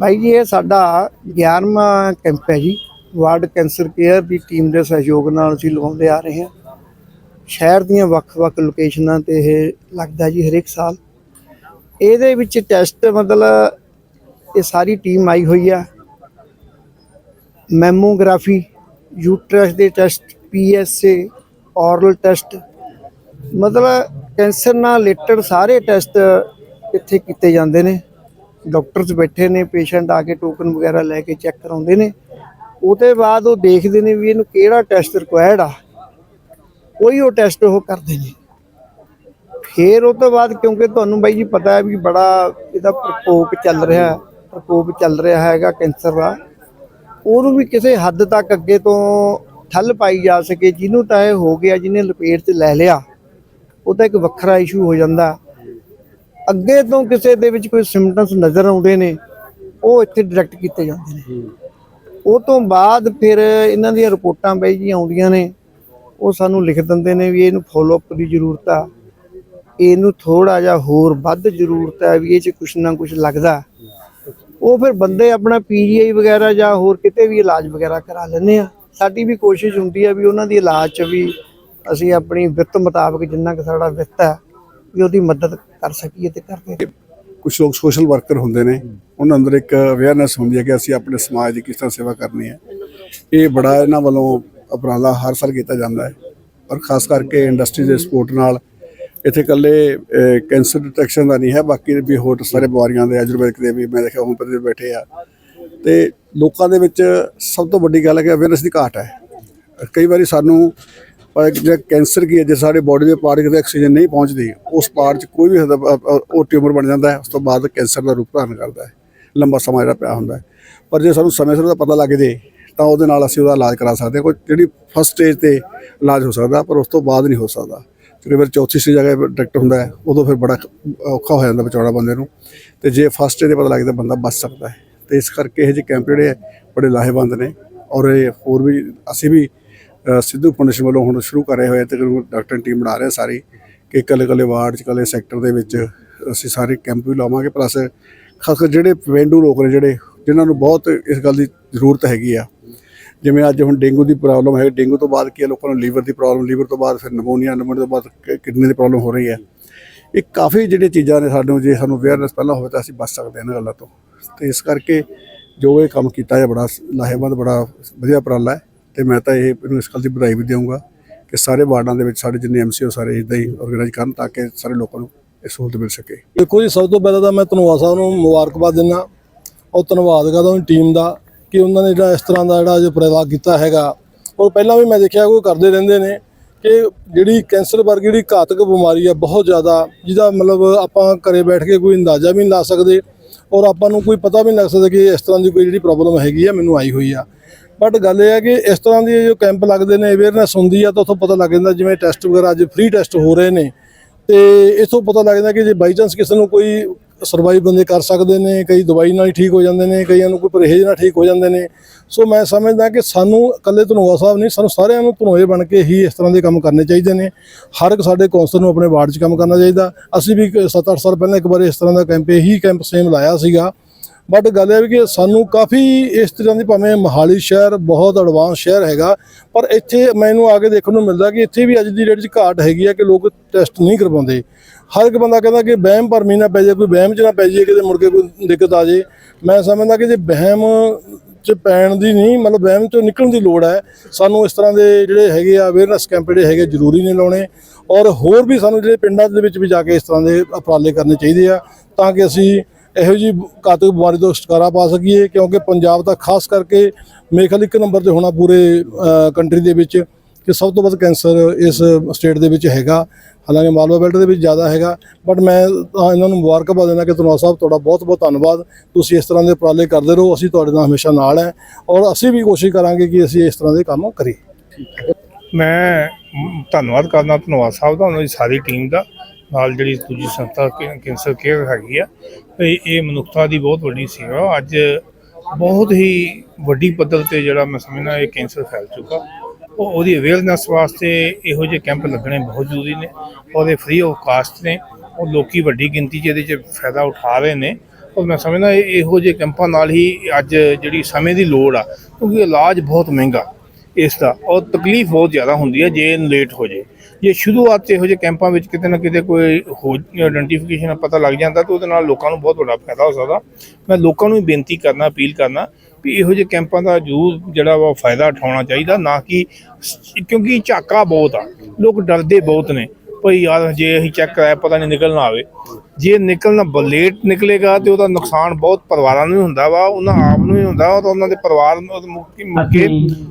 ਭਾਈ ਜੀ, ਇਹ ਸਾਡਾ 11ਵਾਂ ਕੈਂਪ ਹੈ ਜੀ। ਵਾਰਡ ਕੈਂਸਰ ਕੇਅਰ ਦੀ ਟੀਮ ਦੇ ਸਹਿਯੋਗ ਨਾਲ ਅਸੀਂ ਲਗਾਉਂਦੇ ਆ ਰਹੇ ਹਾਂ। ਸ਼ਹਿਰ ਦੀਆਂ ਵੱਖ-ਵੱਖ ਲੋਕੇਸ਼ਨਾਂ ਤੇ ਇਹ ਲੱਗਦਾ ਜੀ ਹਰੇਕ ਸਾਲ। ਇਹਦੇ ਵਿੱਚ ਟੈਸਟ ਮਤਲਬ ਇਹ ਸਾਰੀ ਟੀਮ ਆਈ ਹੋਈ ਆ। ਮੈਮੋਗ੍ਰਾਫੀ, ਯੂਟਰਸ ਦੇ ਟੈਸਟ, ਪੀਐਸਏ, ਔਰਲ ਟੈਸਟ, ਮਤਲਬ ਕੈਂਸਰ ਨਾਲ ਰਿਲੇਟਡ ਸਾਰੇ ਟੈਸਟ ਇੱਥੇ ਕੀਤੇ ਜਾਂਦੇ ਨੇ। ਡਾਕਟਰਸ ਬੈਠੇ ਨੇ, ਪੇਸ਼ੈਂਟ ਆ ਕੇ ਟੋਕਨ ਵਗੈਰਾ ਲੈ ਕੇ ਚੈੱਕ ਕਰਾਉਂਦੇ ਨੇ। ਉਹਦੇ ਬਾਅਦ ਉਹ ਦੇਖਦੇ ਨੇ ਵੀ ਇਹਨੂੰ ਕਿਹੜਾ ਟੈਸਟ ਰਿਕੁਆਇਰਡ ਆ। ਕੋਈ ਉਹ ਟੈਸਟ ਉਹ ਕਰਦੇ ਨੇ। ਫਿਰ ਉਹ ਤੋਂ ਬਾਅਦ ਕਿਉਂਕਿ ਤੁਹਾਨੂੰ ਬਾਈ ਜੀ ਪਤਾ ਹੈ ਵੀ ਬੜਾ ਇਹਦਾ ਪ੍ਰਕੋਪ ਚੱਲ ਰਿਹਾ, ਪ੍ਰਕੋਪ ਚੱਲ ਰਿਹਾ ਹੈਗਾ ਕੈਂਸਰ ਦਾ। ਉਹਨੂੰ ਵੀ ਕਿਸੇ ਹੱਦ ਤੱਕ ਅੱਗੇ ਤੋਂ ਠੱਲ ਪਾਈ ਜਾ ਸਕੇ ਜਿਹਨੂੰ ਤਾਂ ਇਹ ਹੋ ਗਿਆ ਜਿਹਨੇ ਲਪੇਟ 'ਚ ਲੈ ਲਿਆ ਉਹ ਤਾਂ ਇੱਕ ਵੱਖਰਾ ਇਸ਼ੂ ਹੋ ਜਾਂਦਾ। ਅੱਗੇ ਤੋਂ ਕਿਸੇ ਦੇ ਵਿੱਚ ਕੋਈ ਸਿੰਪਟਮਸ ਨਜ਼ਰ ਆਉਂਦੇ ਨੇ ਉਹ ਇੱਥੇ ਡਾਇਰੈਕਟ ਕੀਤੇ ਜਾਂਦੇ ਨੇ। ਉਹ ਤੋਂ ਬਾਅਦ ਫਿਰ ਇਹਨਾਂ ਦੀਆਂ ਰਿਪੋਰਟਾਂ ਬਈ ਜੀ ਆਉਂਦੀਆਂ ਨੇ ਉਹ ਸਾਨੂੰ ਲਿਖ ਦਿੰਦੇ ਨੇ ਵੀ ਇਹਨੂੰ ਫੋਲੋ ਅਪ ਦੀ ਜ਼ਰੂਰਤ ਆ। ਇਹਨੂੰ ਥੋੜਾ ਜਿਹਾ ਹੋਰ ਵੱਧ ਜ਼ਰੂਰਤ ਹੈ ਵੀ ਇਹ 'ਚ ਕੁਛ ਨਾ ਕੁਛ ਲੱਗਦਾ। ਉਹ ਫਿਰ ਬੰਦੇ ਆਪਣਾ ਪੀਜੀਆਈ ਵਗੈਰਾ ਜਾਂ ਹੋਰ ਕਿਤੇ ਵੀ ਇਲਾਜ ਵਗੈਰਾ ਕਰਾ ਲੈਂਦੇ ਆ। ਸਾਡੀ ਵੀ ਕੋਸ਼ਿਸ਼ ਹੁੰਦੀ ਆ ਵੀ ਉਹਨਾਂ ਦੀ ਇਲਾਜ 'ਚ ਵੀ ਅਸੀਂ ਆਪਣੀ ਵਿੱਤ ਮੁਤਾਬਕ ਜਿੰਨਾ ਕਿ ਸਾਡਾ ਵਿੱਤ ਹੈ, ਵੀ ਉਹਦੀ ਮਦਦ ਕਰ ਸਕੀਏ ਤੇ ਕਰਦੇ ਕੁਝ ਲੋਕ ਸੋਸ਼ਲ ਵਰਕਰ ਹੁੰਦੇ ਨੇ, ਉਹਨਾਂ ਅੰਦਰ ਇੱਕ ਅਵੇਅਰਨੈਸ ਹੁੰਦੀ ਹੈ ਕਿ ਅਸੀਂ ਆਪਣੇ ਸਮਾਜ ਦੀ ਕਿਸ ਤਰ੍ਹਾਂ ਸੇਵਾ ਕਰਨੀ ਹੈ। ਇਹ ਬੜਾ ਇਹਨਾਂ ਵੱਲੋਂ ਉਪਰਾਲਾ ਹਰ ਸਾਲ ਕੀਤਾ ਜਾਂਦਾ ਹੈ। ਔਰ ਖਾਸ ਕਰਕੇ ਇੰਡਸਟਰੀ ਦੇ ਸਪੋਰਟ ਨਾਲ ਇੱਥੇ ਇਕੱਲੇ ਕੈਂਸਰ ਡਿਟੈਕਸ਼ਨ ਦਾ ਨਹੀਂ ਹੈ, ਬਾਕੀ ਵੀ ਹੋਰ ਸਾਰੇ ਬਿਮਾਰੀਆਂ ਦੇ ਆਯੁਰਵੈਦਿਕ ਦੇ ਵੀ ਮੈਂ ਦੇਖਿਆ ਹੋਮਪੈਥੀ ਦੇ ਬੈਠੇ ਆ। ਤੇ ਲੋਕਾਂ ਦੇ ਵਿੱਚ ਸਭ ਤੋਂ ਵੱਡੀ ਗੱਲ ਹੈ ਕਿ ਅਵੇਅਰਨੈਸ ਦੀ ਘਾਟ ਹੈ। ਕਈ ਵਾਰੀ ਸਾਨੂੰ ਪਰ ਜਿਹੜਾ ਕੈਂਸਰ ਕੀ ਹੈ, ਜੇ ਸਾਡੇ ਬੋਡੀ ਦੇ ਪਾਰਟ ਕਿਤੇ ਆਕਸੀਜਨ ਨਹੀਂ ਪਹੁੰਚਦੀ, ਉਸ ਪਾਰਟ 'ਚ ਕੋਈ ਵੀ ਉਹ ਟਿਊਮਰ ਬਣ ਜਾਂਦਾ ਹੈ, ਉਸ ਤੋਂ ਬਾਅਦ ਕੈਂਸਰ ਦਾ ਰੂਪ ਧਾਰਨ ਕਰਦਾ ਹੈ। ਲੰਬਾ ਸਮਾਂ ਜਿਹੜਾ ਪਿਆ ਹੁੰਦਾ ਹੈ। ਪਰ ਜੇ ਸਾਨੂੰ ਸਮੇਂ ਸਿਰ ਉਹਦਾ ਪਤਾ ਲੱਗ ਜੇ, ਤਾਂ ਉਹਦੇ ਨਾਲ ਅਸੀਂ ਉਹਦਾ ਇਲਾਜ ਕਰਾ ਸਕਦੇ ਹਾਂ। ਕੋਈ ਜਿਹੜੀ ਫਸਟ ਸਟੇਜ ਤੇ ਇਲਾਜ ਹੋ ਸਕਦਾ, ਪਰ ਉਸ ਤੋਂ ਬਾਅਦ ਨਹੀਂ ਹੋ ਸਕਦਾ। ਕਿਉਂਕਿ ਫਿਰ ਚੌਥੀ ਸੀ ਜਗ੍ਹਾ ਡਾਇਰੈਕਟ ਹੁੰਦਾ ਹੈ, ਉਦੋਂ ਫਿਰ ਬੜਾ ਔਖਾ ਹੋ ਜਾਂਦਾ ਬਚਾਉਣਾ ਬੰਦੇ ਨੂੰ। ਤੇ ਜੇ ਫਸਟ ਸਟੇਜ ਤੇ ਪਤਾ ਲੱਗਦਾ ਬੰਦਾ ਬਚ ਸਕਦਾ ਹੈ। ਤੇ ਇਸ ਕਰਕੇ ਇਹ ਜਿਹੇ ਕੈਂਪ ਜਿਹੜੇ ਹੈ ਬੜੇ ਲਾਹੇਵੰਦ ਨੇ ਔਰ ਇਹ ਹੋਰ ਵੀ, ਅਸੀਂ ਵੀ ਸਿੱਧੂ ਫਾਊਂਡੇਸ਼ਨ ਵੱਲੋਂ ਹੁਣ ਸ਼ੁਰੂ ਕਰ ਰਹੇ ਹੋਏ ਤੇ ਡਾਕਟਰ ਟੀਮ ਬਣਾ ਰਹੇ ਸਾਰੀ ਕਿ ਇਕੱਲੇ ਇਕੱਲੇ ਵਾਰਡ ਚ, ਇਕੱਲੇ ਸੈਕਟਰ ਦੇ ਵਿੱਚ ਅਸੀਂ ਸਾਰੇ ਕੈਂਪ ਵੀ ਲਾਵਾਂਗੇ। ਪਲੱਸ ਖਾਸ ਕਰ ਜਿਹੜੇ ਪੇਂਡੂ ਲੋਕ ਨੇ ਜਿਹੜੇ, ਜਿਨ੍ਹਾਂ ਨੂੰ ਬਹੁਤ ਇਸ ਗੱਲ ਦੀ ਜ਼ਰੂਰਤ ਹੈਗੀ ਆ ਜਿਵੇਂ ਅੱਜ ਹੁਣ ਡੇਂਗੂ ਦੀ ਪ੍ਰੋਬਲਮ ਹੈ, ਡੇਂਗੂ ਤੋਂ ਬਾਅਦ ਕੀ ਹੈ, ਲੋਕਾਂ ਨੂੰ ਲੀਵਰ ਦੀ ਪ੍ਰੋਬਲਮ, ਲੀਵਰ ਤੋਂ ਬਾਅਦ ਫਿਰ ਨਮੋਨੀਆ ਨਮੋਨੀਆ ਤੋਂ ਬਾਅਦ ਕਿਡਨੀ ਦੀ ਪ੍ਰੋਬਲਮ ਹੋ ਰਹੀ ਹੈ। ਇਹ ਕਾਫੀ ਜਿਹੜੀਆਂ ਚੀਜ਼ਾਂ ਨੇ ਸਾਨੂੰ, ਜੇ ਸਾਨੂੰ ਅਵੇਅਰਨੈਸ ਪਹਿਲਾਂ ਹੋਵੇ ਤਾਂ ਅਸੀਂ ਬਚ ਸਕਦੇ ਹਾਂ ਇਹਨਾਂ ਗੱਲਾਂ ਤੋਂ। ਤੇ ਇਸ ਕਰਕੇ ਜੋ ਇਹ ਕੰਮ ਕੀਤਾ ਹੈ, ਬੜਾ ਲਾਹੇਵੰਦ, ਬੜਾ ਵਧੀਆ ਉਪਰਾਲਾ ਹੈ। ਤੇ ਮੈਂ ਤਾਂ ਇਹ, ਇਹਨੂੰ ਇਸ ਗੱਲ ਦੀ ਵਧਾਈ ਵੀ ਦੇਵਾਂਗਾ ਕਿ ਸਾਰੇ ਵਾਰਡਾਂ ਦੇ ਵਿੱਚ ਸਾਡੇ ਜਿੰਨੇ ਐਮਸੀਓ ਸਾਰੇ ਇਦਾਂ ਹੀ ਆਰਗੇਨਾਈਜ਼ ਕਰਨ ਤਾਂ ਕਿ ਸਾਰੇ ਲੋਕਾਂ ਨੂੰ ਇਹ ਸਹੂਲਤ ਮਿਲ ਸਕੇ। ਦੇਖੋ ਜੀ, ਸਭ ਤੋਂ ਪਹਿਲਾਂ ਤਾਂ ਮੈਂ ਧੰਨਵਾਦ ਸਾਹਿਬ ਨੂੰ ਮੁਬਾਰਕਬਾਦ ਦਿੰਦਾ। ਔਰ ਧੰਨਵਾਦ ਕਰਦਾ ਉਹਨਾਂ ਟੀਮ ਦਾ। ਕਿ ਉਹਨਾਂ ਨੇ ਜਿਹੜਾ ਇਸ ਤਰ੍ਹਾਂ ਦਾ ਜਿਹੜਾ ਜੋ ਉਪਰਾਲਾ ਕੀਤਾ ਹੈਗਾ ਔਰ ਪਹਿਲਾਂ ਵੀ ਮੈਂ ਦੇਖਿਆ ਕੋਈ ਕਰਦੇ ਰਹਿੰਦੇ ਨੇ ਕਿ ਜਿਹੜੀ ਕੈਂਸਰ ਵਰਗੀ ਜਿਹੜੀ ਘਾਤਕ ਬਿਮਾਰੀ ਆ ਬਹੁਤ ਜ਼ਿਆਦਾ, ਜਿਹਦਾ ਮਤਲਬ ਆਪਾਂ ਘਰੇ ਬੈਠ ਕੇ ਕੋਈ ਅੰਦਾਜ਼ਾ ਵੀ ਨਹੀਂ ਲਾ ਸਕਦੇ ਔਰ ਆਪਾਂ ਨੂੰ ਕੋਈ ਪਤਾ ਵੀ ਨਹੀਂ ਲੱਗ ਸਕਦਾ ਕਿ ਇਸ ਤਰ੍ਹਾਂ ਦੀ ਕੋਈ ਜਿਹੜੀ ਪ੍ਰੋਬਲਮ ਹੈਗੀ ਆ ਮੈਨੂੰ ਆਈ ਹੋਈ ਆ। ਬਟ ਗੱਲ ਇਹ ਹੈ ਕਿ ਇਸ ਤਰ੍ਹਾਂ ਦੀ ਜੋ ਕੈਂਪ ਲੱਗਦੇ ਨੇ ਅਵੇਅਰਨੈਸ ਹੁੰਦੀ ਆ ਤਾਂ ਉੱਥੋਂ ਪਤਾ ਲੱਗ ਜਾਂਦਾ ਜਿਵੇਂ ਟੈਸਟ ਵਗੈਰਾ ਅੱਜ ਫ੍ਰੀ ਟੈਸਟ ਹੋ ਰਹੇ ਨੇ। ਤੇ ਇਥੋਂ ਪਤਾ ਲੱਗ ਜਾਂਦਾ ਕਿ ਜੇ ਬਾਈ ਚਾਂਸ ਕਿਸੇ ਨੂੰ ਕੋਈ ਸਰਵਾਈਵ ਬੰਦੇ ਕਰ ਸਕਦੇ ਨੇ, ਕਈ ਦਵਾਈ ਨਾਲ ਹੀ ਠੀਕ ਹੋ ਜਾਂਦੇ ਨੇ, ਕਈਆਂ ਨੂੰ ਕੋਈ ਪਰਹੇਜ਼ ਨਾਲ ਠੀਕ ਹੋ ਜਾਂਦੇ ਨੇ। ਸੋ ਮੈਂ ਸਮਝਦਾ ਕਿ ਸਾਨੂੰ ਇਕੱਲੇ ਧਨੋਆ ਸਾਹਿਬ ਨਹੀਂ, ਸਾਨੂੰ ਸਾਰਿਆਂ ਨੂੰ ਧਨੋਏ ਬਣ ਕੇ ਹੀ ਇਸ ਤਰ੍ਹਾਂ ਦੇ ਕੰਮ ਕਰਨੇ ਚਾਹੀਦੇ ਨੇ। ਹਰ ਇੱਕ ਸਾਡੇ ਕੌਂਸਲ ਨੂੰ ਆਪਣੇ ਵਾਰਡ 'ਚ ਕੰਮ ਕਰਨਾ ਚਾਹੀਦਾ। ਅਸੀਂ ਵੀ 7-8 ਸਾਲ ਪਹਿਲਾਂ ਇੱਕ ਵਾਰ ਇਸ ਤਰ੍ਹਾਂ ਦਾ ਕੈਂਪ ਇਹੀ ਕੈਂਪ ਸੇਮ ਲਾਇਆ ਸੀਗਾ। ਬਟ ਗੱਲ ਇਹ ਵੀ ਕਿ ਸਾਨੂੰ ਕਾਫੀ ਇਸ ਤਰ੍ਹਾਂ ਦੀ ਭਾਵੇਂ ਮਹਾਲੀ ਸ਼ਹਿਰ ਬਹੁਤ ਐਡਵਾਂਸ ਸ਼ਹਿਰ ਹੈਗਾ, ਪਰ ਇੱਥੇ ਮੈਨੂੰ ਆ ਕੇ ਦੇਖਣ ਨੂੰ ਮਿਲਦਾ ਕਿ ਇੱਥੇ ਵੀ ਅੱਜ ਦੀ ਡੇਟ 'ਚ ਘਾਟ ਹੈਗੀ ਆ ਕਿ ਲੋਕ ਟੈਸਟ ਨਹੀਂ ਕਰਵਾਉਂਦੇ। ਹਰ ਇੱਕ ਬੰਦਾ ਕਹਿੰਦਾ ਕਿ ਵਹਿਮ ਭਰਮੀ ਨਾ ਪੈ ਜਾਏ, ਕੋਈ ਵਹਿਮ 'ਚ ਨਾ ਪੈ ਜਾਏ, ਕਿਤੇ ਮੁੜ ਕੇ ਕੋਈ ਦਿੱਕਤ ਆ ਜਾਏ। ਮੈਂ ਸਮਝਦਾ ਕਿ ਜੇ ਵਹਿਮ 'ਚ ਪੈਣ ਦੀ ਨਹੀਂ, ਮਤਲਬ ਵਹਿਮ 'ਚੋਂ ਨਿਕਲਣ ਦੀ ਲੋੜ ਹੈ, ਸਾਨੂੰ ਇਸ ਤਰ੍ਹਾਂ ਦੇ ਜਿਹੜੇ ਹੈਗੇ ਆ ਅਵੇਅਰਨੈਸ ਕੈਂਪ ਜਿਹੜੇ ਹੈਗੇ ਜ਼ਰੂਰੀ ਨੇ ਲਾਉਣੇ। ਔਰ ਹੋਰ ਵੀ ਸਾਨੂੰ ਜਿਹੜੇ ਪਿੰਡਾਂ ਦੇ ਵਿੱਚ ਵੀ ਜਾ ਕੇ ਇਸ ਤਰ੍ਹਾਂ ਦੇ ਉਪਰਾਲੇ ਕਰਨੇ ਚਾਹੀਦੇ ਆ, ਤਾਂ ਕਿ ਅਸੀਂ ਇਹੋ ਜੀ ਘਾਤਕ ਬਿਮਾਰੀ ਤੋਂ ਛੁਟਕਾਰਾ ਪਾ ਸਕੀਏ, ਕਿਉਂਕਿ ਪੰਜਾਬ ਦਾ ਖਾਸ ਕਰਕੇ ਮੇਰੇ ਖਿਆਲ ਇੱਕ ਨੰਬਰ ਤੇ ਹੋਣਾ ਪੂਰੇ ਕੰਟਰੀ ਦੇ ਵਿੱਚ ਕਿ ਸਭ ਤੋਂ ਵੱਧ ਕੈਂਸਰ ਇਸ ਸਟੇਟ ਦੇ ਵਿੱਚ ਹੈਗਾ। ਹਾਲਾਂਕਿ ਮਾਲਵਾ ਬੈਲਟ ਦੇ ਵਿੱਚ ਜ਼ਿਆਦਾ ਹੈਗਾ ਬਟ ਮੈਂ ਤਾਂ ਇਹਨਾਂ ਨੂੰ ਮੁਬਾਰਕਬਾਦ ਦਿੰਦਾ ਕਿ ਧੰਨਵਾਦ ਸਾਹਿਬ, ਤੁਹਾਡਾ ਬਹੁਤ ਬਹੁਤ ਧੰਨਵਾਦ। ਤੁਸੀਂ ਇਸ ਤਰ੍ਹਾਂ ਦੇ ਉਪਰਾਲੇ ਕਰਦੇ ਰਹੋ, ਅਸੀਂ ਤੁਹਾਡੇ ਨਾਲ ਹਮੇਸ਼ਾ ਨਾਲ ਹੈ ਔਰ ਅਸੀਂ ਵੀ ਕੋਸ਼ਿਸ਼ ਕਰਾਂਗੇ ਕਿ ਅਸੀਂ ਇਸ ਤਰ੍ਹਾਂ ਦੇ ਕੰਮ ਕਰੀਏ। ਮੈਂ ਧੰਨਵਾਦ ਕਰਦਾ ਧੰਨਵਾਦ ਸਾਹਿਬ ਦਾ, ਉਹਨਾਂ ਦੀ ਸਾਰੀ ਟੀਮ ਦਾ। ਨਾਲ ਜਿਹੜੀ ਦੂਜੀ ਸੰਸਥਾ ਕੈ- ਕੈਂਸਰ ਕੇਅਰ ਹੈਗੀ ਆ ਇਹ ਇਹ ਮਨੁੱਖਤਾ ਦੀ ਬਹੁਤ ਵੱਡੀ ਸੇਵਾ ਅੱਜ ਬਹੁਤ ਹੀ ਵੱਡੀ ਪੱਧਰ ਤੇ ਜਿਹੜਾ ਮੈਂ ਸਮਝਦਾ ਇਹ ਕੈਂਸਰ ਫੈਲ ਚੁੱਕਾ। ਉਹ, ਉਹਦੀ ਅਵੇਅਰਨੈਸ ਵਾਸਤੇ ਇਹੋ ਜਿਹੇ ਕੈਂਪ ਲੱਗਣੇ ਬਹੁਤ ਜ਼ਰੂਰੀ ਨੇ। ਔਰ ਇਹ ਫ੍ਰੀ ਆਫ ਕਾਸਟ ਨੇ। ਉਹ ਲੋਕੀ ਵੱਡੀ ਗਿਣਤੀ 'ਚ ਇਹਦੇ 'ਚ ਫਾਇਦਾ ਉਠਾ ਰਹੇ ਨੇ। ਔਰ ਮੈਂ ਸਮਝਦਾ ਇਹ, ਇਹੋ ਜਿਹੇ ਕੈਂਪਾਂ ਨਾਲ ਹੀ ਅੱਜ ਜਿਹੜੀ ਸਮੇਂ ਦੀ ਲੋੜ ਆ, ਕਿਉਂਕਿ ਇਲਾਜ ਬਹੁਤ ਮਹਿੰਗਾ ਇਸ ਦਾ। ਔਰ ਤਕਲੀਫ ਬਹੁਤ ਜ਼ਿਆਦਾ ਹੁੰਦੀ ਹੈ ਜੇ ਲੇਟ ਹੋ ਜੇ। ਜੇ ਸ਼ੁਰੂਆਤ ਇਹੋ ਜਿਹੇ ਕੈਂਪਾਂ ਵਿੱਚ ਕਿਤੇ ਨਾ ਕਿਤੇ ਕੋਈ ਹੋ ਆਇਡੈਂਟੀਫਿਕੇਸ਼ਨ ਪਤਾ ਲੱਗ ਜਾਂਦਾ ਤਾਂ ਉਹਦੇ ਨਾਲ ਲੋਕਾਂ ਨੂੰ ਬਹੁਤ ਵੱਡਾ ਫਾਇਦਾ ਹੋ ਸਕਦਾ। ਮੈਂ ਲੋਕਾਂ ਨੂੰ ਵੀ ਬੇਨਤੀ ਕਰਨਾ, ਅਪੀਲ ਕਰਨਾ ਵੀ ਇਹੋ ਜਿਹੇ ਕੈਂਪਾਂ ਦਾ ਜ਼ਰੂਰ ਜਿਹੜਾ ਵਾ ਫਾਇਦਾ ਉਠਾਉਣਾ ਚਾਹੀਦਾ ਨਾ ਕਿ ਕਿਉਂਕਿ ਝਾਕਾ ਬਹੁਤ ਆ, ਲੋਕ ਡਰਦੇ ਬਹੁਤ ਨੇ। ਭਈ ਯਾਰ ਜੇ ਅਸੀਂ ਚੈੱਕ ਕਰਾਇਆ ਪਤਾ ਨਹੀਂ ਨਿਕਲਣਾ ਆਵੇ। ਜੇ ਨਿਕਲਣਾ ਲੇਟ ਨਿਕਲੇਗਾ ਤੇ ਉਹਦਾ ਨੁਕਸਾਨ ਬਹੁਤ ਪਰਿਵਾਰਾਂ ਨੂੰ ਹੁੰਦਾ ਵਾ ਉਹਨਾਂ ਆਪ ਨੂੰ ਵੀ ਹੁੰਦਾ ਤੇ ਉਹਨਾਂ ਦੇ ਪਰਿਵਾਰ ਨੂੰ ਮੁੱਕੀ ਮੁੱਕੇ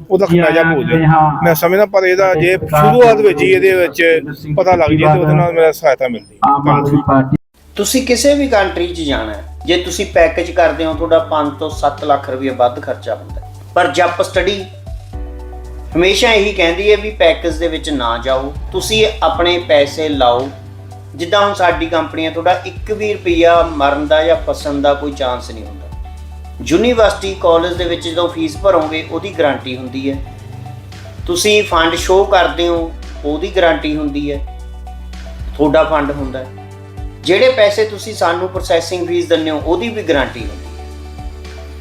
ਉਹਦਾ ਖਮਿਆਜਾ ਭੁਗਤਦੇ ਮੈਂ ਸਮਝਦਾ ਪਰ ਇਹਦਾ ਜੇ ਸ਼ੁਰੂਆਤ ਵਿੱਚ ਹੀ ਇਹਦੇ ਵਿੱਚ ਪਤਾ ਲੱਗ ਜੇ ਤੇ ਉਹਦੇ ਨਾਲ ਮੇਰਾ ਸਹਾਇਤਾ ਮਿਲਦੀ ਤੁਸੀਂ ਕਿਸੇ ਵੀ ਕੰਟਰੀ 'ਚ ਜਾਣਾ ਹੈ ਜੇ ਤੁਸੀਂ ਪੈਕੇਜ ਕਰਦੇ ਹੋ ਤੁਹਾਡਾ 5 ਤੋਂ 7 ਲੱਖ ਰੁਪਏ ਵੱਧ ਖਰਚਾ ਹੁੰਦਾ ਹੈ। ਪਰ ਜੱਪ ਸਟੱਡੀ ਹਮੇਸ਼ਾ ਇਹੀ ਕਹਿੰਦੀ ਹੈ ਵੀ ਪੈਕੇਜ ਦੇ ਵਿੱਚ ਨਾ ਜਾਓ। ਤੁਸੀਂ ਆਪਣੇ ਪੈਸੇ ਲਾਓ। ਜਿੱਦਾਂ ਹੁਣ ਸਾਡੀ ਕੰਪਨੀਆਂ ਤੁਹਾਡਾ 1 ਵੀ ਰੁਪਿਆ ਮਰਨ ਦਾ ਜਾਂ ਫਸਣ ਦਾ ਕੋਈ ਚਾਂਸ ਨਹੀਂ ਹੁੰਦਾ। ਯੂਨੀਵਰਸਿਟੀ ਕਾਲਜ ਦੇ ਵਿੱਚ ਜਦੋਂ ਫੀਸ ਭਰੋਗੇ, ਉਹਦੀ ਗਾਰੰਟੀ ਹੁੰਦੀ ਹੈ। ਤੁਸੀਂ ਫੰਡ ਸ਼ੋਅ ਕਰਦੇ ਹੋ, ਉਹਦੀ ਗਾਰੰਟੀ ਹੁੰਦੀ ਹੈ। ਤੁਹਾਡਾ ਫੰਡ ਹੁੰਦਾ ਹੈ। ਜਿਹੜੇ ਪੈਸੇ ਤੁਸੀਂ ਸਾਨੂੰ ਪ੍ਰੋਸੈਸਿੰਗ ਫੀਸ ਦਿੰਦੇ ਹੋ, ਉਹਦੀ ਵੀ ਗਾਰੰਟੀ ਹੁੰਦੀ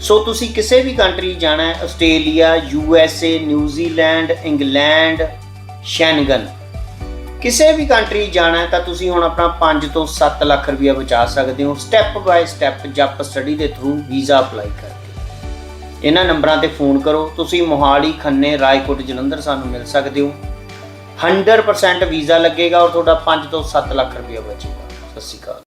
ਸੋ ਤੁਸੀਂ ਕਿਸੇ ਵੀ ਕੰਟਰੀ ਜਾਣਾ ਹੈ Australia U S A New Zealand England Schengen ਕਿਸੇ ਵੀ ਕੰਟਰੀ ਜਾਣਾ ਹੈ ਤਾਂ ਤੁਸੀਂ ਹੁਣ ਆਪਣਾ 5 ਤੋਂ 7 ਲੱਖ ਰੁਪਇਆ ਬਚਾ ਸਕਦੇ ਹੋ ਸਟੈਪ ਬਾਏ ਸਟੈਪ ਜੱਪ ਸਟੱਡੀ ਦੇ ਥਰੂ ਵੀਜ਼ਾ ਅਪਲਾਈ ਕਰਕੇ। ਇਹਨਾਂ ਨੰਬਰਾਂ ਤੇ ਫੋਨ ਕਰੋ, ਤੁਸੀਂ ਮੋਹਾਲੀ, ਖੰਨੇ, ਰਾਏਕੋਟ, ਜਲੰਧਰ ਸਾਨੂੰ ਮਿਲ ਸਕਦੇ ਹੋ। 100% ਵੀਜ਼ਾ ਲੱਗੇਗਾ ਔਰ ਤੁਹਾਡਾ 5 ਤੋਂ 7 ਲੱਖ ਰੁਪਇਆ ਬਚੇਗਾ। ਸਤਿ ਸ਼੍ਰੀ ਅਕਾਲ।